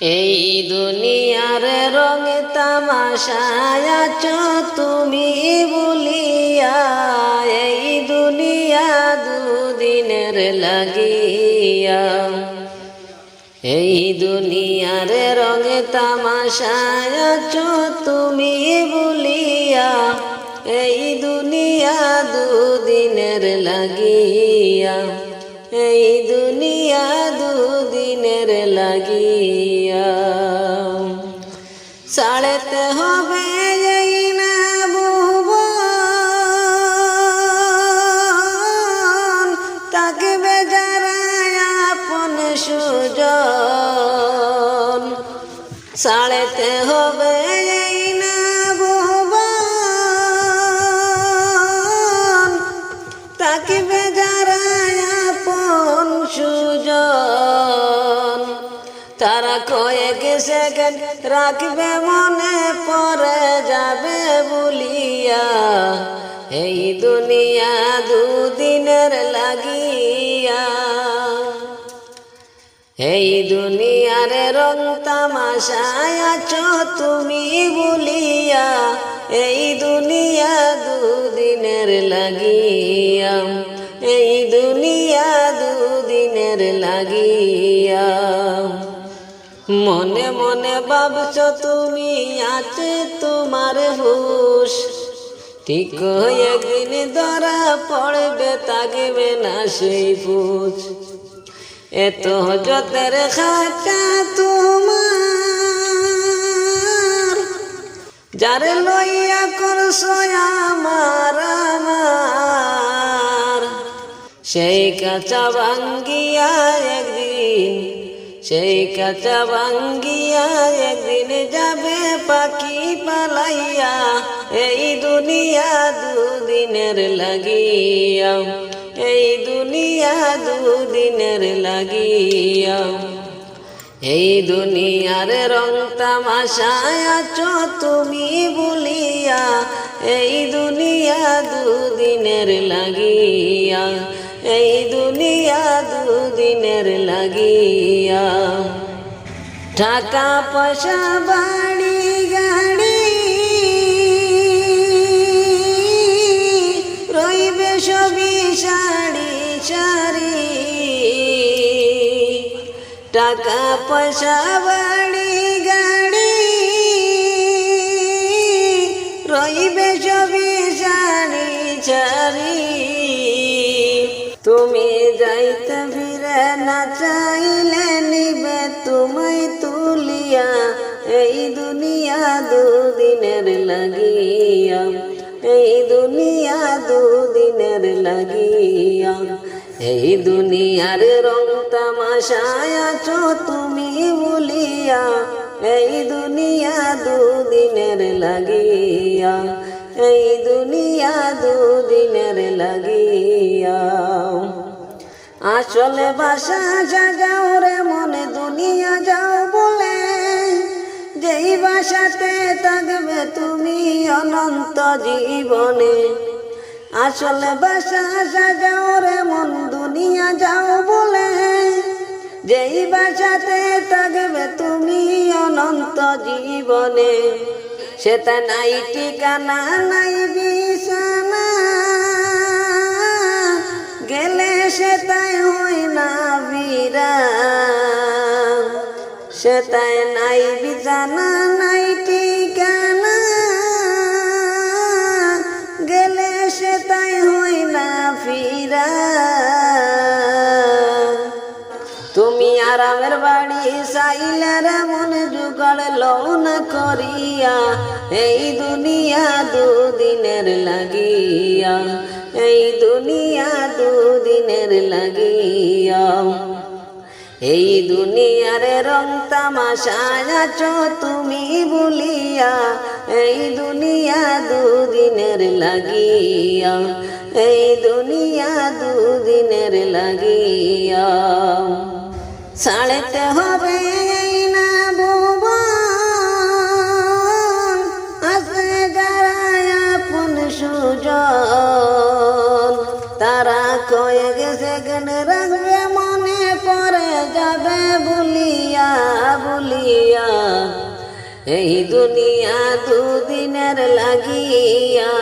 এই দুনিয়ার রঙে তামাশায় তুমি বলিয়া, এই দুনিয়া দুদিনের লাগিয়া। এই দুনিয়ার রঙে তামাশায় তুমি বলিয়া, এই দুনিয়া দুদিনের লাগিয়া। এই দুনিয়া দুদিনের লাগিয়া। সাড়েতে হবে না ভুবন তাকে বেজারায় আপন সুজন তারা কয়েক সেকেন্ড রাখবে মনে পরে যাবে বলিয়া এই দুনিয়া দুদিনের লাগিয়া এই দুনিয়ার রং তামাশায় আছো তুমি বলিয়া, এই দুনিয়া দুদিনের লাগিয়া, এই দুনিয়া দুদিনের লাগিয়া। মনে মনে ভাবছ তুমি আছে তোমার হুশ, ঠিক একদিন ধরা পড়বে তাগবে না সেই পুষ এত যতের খাটা তোমার। যারে লইয়া করছ আমার আমার সেই কাঁচা ভাঙ্গিয়া একদিন, সেই কাঁচা ভাঙ্গিয়া একদিন যাবে পাখি পালাইয়া, এই দুনিয়া দুদিনের লাগিয়া। এই দুনিয়া দুদিনের লাগিয়া। এই দুনিয়ার রং তামাশায় আছো তুমি বলিয়া। এই দুনিয়া দুদিনের লাগিয়া। এই দুনিয়া দুদিনের লাগিয়া। টাকা পয়সা বাড়ি টাকা পয়সা বাড়ি গাড়ি রইবে সবই শাড়ি শাড়ি তুমি যাইতে ফিরে না চাইলে নিবে তুমি তুলিয়া। এই দুনিয়া দুদিনের লাগিয়া, এই দুনিয়া দুদিনের লাগিয়া। এই দুনিয়ার রং তামাশায় তুমি বলিয়া, এই দুনিয়া দুদিনের লাগিয়া, এই দুনিয়া দুদিনের লাগিয়া। আসলে বাসা জাগাও রে মনে, দুনিয়া যাও বলে, যেই বাসাতে থাকবে তুমি অনন্ত জীবনে। আসলে বাসা সাজাও রে মন দুনিয়া যাও বলে। যেই বাসাতে থাকবে তুমি অনন্ত জীবনে। সেটা নাই ঠিকানা, নাই বিছানা। গেলে সেটাই হই না বীরা। সেটাই নাই বিছানা, নাই ঠিকানা। আরামের বাড়ি চাইলার মনে জুগাড় লন করিয়া, এই দুনিয়া দুদিনের লাগিয়া, এই দুনিয়া দুদিনের লাগিয়া। এই দুনিয়ার রং তামাশায় আছো তুমি বলিয়া, এই দুনিয়া দুদিনের লাগিয়া, এই দুনিয়া দুদিনের লাগিয়া। সাড়েতে হবে না ভুবন আছে যারা আপন সুজন, তারা কয়ে গেছে কেন রাখবে মনে পরে যাবে বলিয়া বলিয়া। এই দুনিয়া দুদিনের লাগিয়া